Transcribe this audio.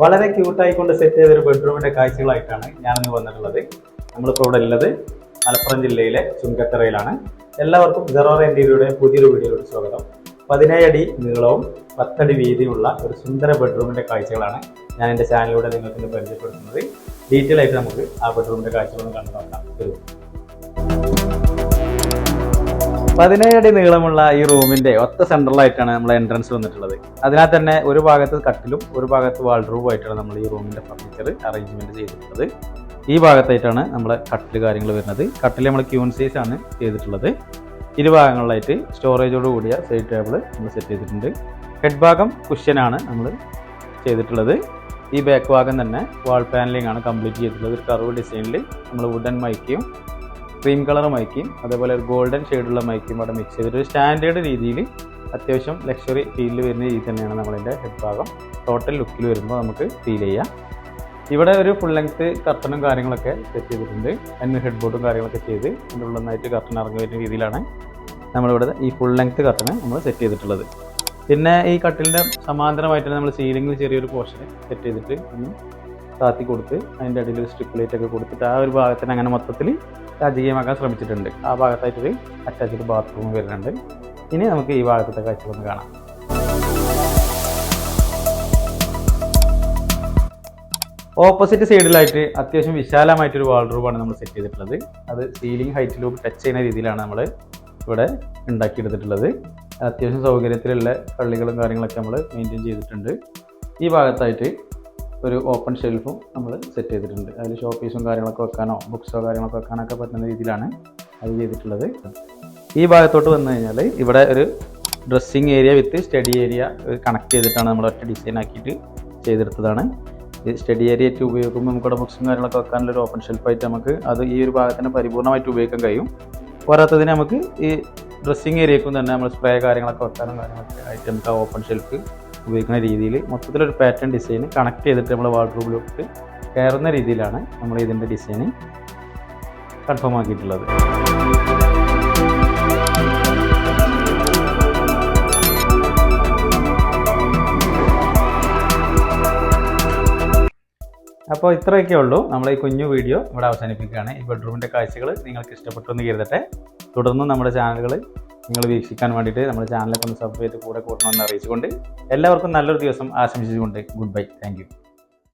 വളരെ ക്യൂട്ടായിക്കൊണ്ട് സെറ്റ് ചെയ്ത ഒരു ബെഡ്റൂമിന്റെ കാഴ്ചകളായിട്ടാണ് ഞാനിന്ന് വന്നിട്ടുള്ളത്. നമ്മളിപ്പോൾ ഇവിടെ ഉള്ളത് മലപ്പുറം ജില്ലയിലെ ചുങ്കത്തറയിലാണ്. എല്ലാവർക്കും സെറോറ ഇന്ത്യയുടെ പുതിയൊരു വീഡിയോയിലോട്ട് സ്വാഗതം. പതിനേഴ് അടി നീളവും പത്തടി വീതിയുമുള്ള ഒരു സുന്ദര ബെഡ്റൂമിന്റെ കാഴ്ചകളാണ് ഞാൻ എന്റെ ചാനലിലൂടെ നിങ്ങൾക്ക് പരിചയപ്പെടുത്തുന്നത്. ഡീറ്റെയിൽ ആയിട്ട് നമുക്ക് ആ ബെഡ്റൂമിന്റെ കാഴ്ചകളൊന്ന് കണ്ടു നോക്കാം. പതിനേഴ് അടി നീളമുള്ള ഈ റൂമിന്റെ ഒത്ത സെൻട്രലായിട്ടാണ് നമ്മൾ എൻട്രൻസ് വന്നിട്ടുള്ളത്. അതിനാൽ തന്നെ ഒരു ഭാഗത്ത് കട്ടിലും ഒരു ഭാഗത്ത് വാൾഡ്രൂബും ആയിട്ടാണ് നമ്മൾ ഈ റൂമിന്റെ ഫർണിച്ചർ അറേഞ്ച്മെന്റ് ചെയ്തിട്ടുള്ളത്. ഈ ഭാഗത്തായിട്ടാണ് നമ്മളെ കട്ടിൽ കാര്യങ്ങൾ വരുന്നത്. കട്ടിൽ നമ്മൾ ക്യൂൺ സൈസ് ആണ് ചെയ്തിട്ടുള്ളത്. ഇരുഭാഗങ്ങളിലായിട്ട് സ്റ്റോറേജോട് കൂടിയ സൈഡ് ടേബിൾ നമ്മൾ സെറ്റ് ചെയ്തിട്ടുണ്ട്. ഹെഡ് ഭാഗം കുഷ്യനാണ് നമ്മൾ ചെയ്തിട്ടുള്ളത്. ഈ ബാക്ക് ഭാഗം തന്നെ വാൾ പാനലിംഗ് ആണ് കംപ്ലീറ്റ് ചെയ്തിട്ടുള്ളത്. ഒരു കറവ് ഡിസൈനിൽ നമ്മൾ വുഡൻ മൈക്കും ക്രീം കളർ മൈക്കും അതേപോലെ ഒരു ഗോൾഡൻ ഷെയ്ഡുള്ള മൈക്കും അവിടെ മിക്സ് ചെയ്തിട്ട് ഒരു സ്റ്റാൻഡേർഡ് രീതിയിൽ അത്യാവശ്യം ലക്ഷറി ഫീലിൽ വരുന്ന രീതി തന്നെയാണ് നമ്മളിന്റെ ഹെഡ് ഭാഗം. ടോട്ടൽ ലുക്കിൽ വരുമ്പോൾ നമുക്ക് ഫീൽ ചെയ്യാം. ഇവിടെ ഒരു ഫുൾ ലെങ്ത് കർട്ടനും കാര്യങ്ങളൊക്കെ സെറ്റ് ചെയ്തിട്ടുണ്ട്. അതിന് ഹെഡ് ബോർഡും കാര്യങ്ങളൊക്കെ ചെയ്ത് അതിന്റെ ഉള്ളിൽ നിന്നായിട്ട് കർട്ടൻ ഇറങ്ങി വരുന്ന രീതിയിലാണ് നമ്മളിവിടെ ഈ ഫുൾ ലെങ്ത് കർട്ടന് നമ്മൾ സെറ്റ് ചെയ്തിട്ടുള്ളത്. പിന്നെ ഈ കട്ടിലിന്റെ സമാന്തരമായിട്ട് നമ്മൾ സീലിംഗിൽ ചെറിയൊരു പോർഷൻ സെറ്റ് ചെയ്തിട്ട് താത്തി കൊടുത്ത് അതിന്റെ അടിയിൽ ഒരു സ്ട്രിപ്പ് ലൈറ്റ് ഒക്കെ കൊടുത്തിട്ട് ആ ഒരു ഭാഗത്തിന് അങ്ങനെ മൊത്തത്തിൽ രാജകീയമാക്കാൻ ശ്രമിച്ചിട്ടുണ്ട്. ആ ഭാഗത്തായിട്ടൊരു അറ്റാച്ച്ഡ് ബാത്റൂം വരുന്നുണ്ട്. ഇനി നമുക്ക് ഈ ഭാഗത്തെ കാഴ്ച ഒന്ന് കാണാം. ഓപ്പോസിറ്റ് സൈഡിലായിട്ട് അത്യാവശ്യം വിശാലമായിട്ടൊരു വാൾഡ്രോബാണ് നമ്മൾ സെറ്റ് ചെയ്തിട്ടുള്ളത്. അത് സീലിംഗ് ഹൈറ്റിലും ടച്ച് ചെയ്യുന്ന രീതിയിലാണ് നമ്മൾ ഇവിടെ ഉണ്ടാക്കിയെടുത്തിട്ടുള്ളത്. അത്യാവശ്യം സൗകര്യത്തിലുള്ള കള്ളികളും കാര്യങ്ങളൊക്കെ നമ്മൾ മെയിന്റെയിൻ ചെയ്തിട്ടുണ്ട്. ഈ ഭാഗത്തായിട്ട് ഒരു ഓപ്പൺ ഷെൽഫും നമ്മൾ സെറ്റ് ചെയ്തിട്ടുണ്ട്. അതിൽ ഷോ പീസും കാര്യങ്ങളൊക്കെ വെക്കാനോ ബുക്സോ കാര്യങ്ങളൊക്കെ വെക്കാനൊക്കെ പറ്റുന്ന രീതിയിലാണ് അത് ചെയ്തിട്ടുള്ളത്. ഈ ഭാഗത്തോട്ട് വന്നു കഴിഞ്ഞാൽ ഇവിടെ ഒരു dressing area with study area connect ചെയ്തിട്ടാണ് നമ്മൾ ഒറ്റ ഡിസൈൻ ആക്കിയിട്ട് ചെയ്തെടുത്തതാണ്. ഈ സ്റ്റഡി ഏരിയ ആയിട്ട് ഉപയോഗിക്കുമ്പോൾ നമുക്കിവിടെ ബുക്സും കാര്യങ്ങളൊക്കെ വെക്കാനുള്ള ഒരു ഓപ്പൺ ഷെൽഫായിട്ട് നമുക്ക് അത് ഈ ഒരു ഭാഗത്തിന് പരിപൂർണമായിട്ട് ഉപയോഗിക്കാൻ കഴിയും. പോരാത്തതിന് നമുക്ക് ഈ ഡ്രസ്സിങ് ഏരിയക്കും തന്നെ നമ്മൾ സ്പ്രേ കാര്യങ്ങളൊക്കെ വെക്കാനും കാര്യങ്ങളൊക്കെ ആയിട്ട് നമുക്ക് ആ ഓപ്പൺ ഷെൽഫ് ഉപയോഗിക്കുന്ന രീതിയിൽ മൊത്തത്തിലൊരു പാറ്റേൺ ഡിസൈൻ കണക്ട് ചെയ്തിട്ട് നമ്മൾ വാർഡ്രോബിലോട്ട് കയറുന്ന രീതിയിലാണ് നമ്മൾ ഇതിന്റെ ഡിസൈൻ കൺഫേം ആക്കിയിട്ടുള്ളത്. അപ്പോൾ ഇത്രയൊക്കെ ഉള്ളൂ. നമ്മൾ ഈ കുഞ്ഞു വീഡിയോ ഇവിടെ അവസാനിപ്പിക്കുകയാണ്. ഈ ബെഡ്റൂമിന്റെ കാഴ്ചകൾ നിങ്ങൾക്ക് ഇഷ്ടപ്പെട്ടു എന്ന് കരുതട്ടെ. തുടർന്നും നമ്മുടെ ചാനലുകൾ നിങ്ങൾ വീക്ഷിക്കാൻ വേണ്ടിയിട്ട് നമ്മുടെ ചാനലൊക്കെ ഒന്ന് സബ്സ്ക്രൈബ് ചെയ്ത് കൂടെ കൂട്ടണമെന്ന് അറിയിച്ചുകൊണ്ട് എല്ലാവർക്കും നല്ലൊരു ദിവസം ആശംസിച്ചുകൊണ്ട് ഗുഡ് ബൈ താങ്ക്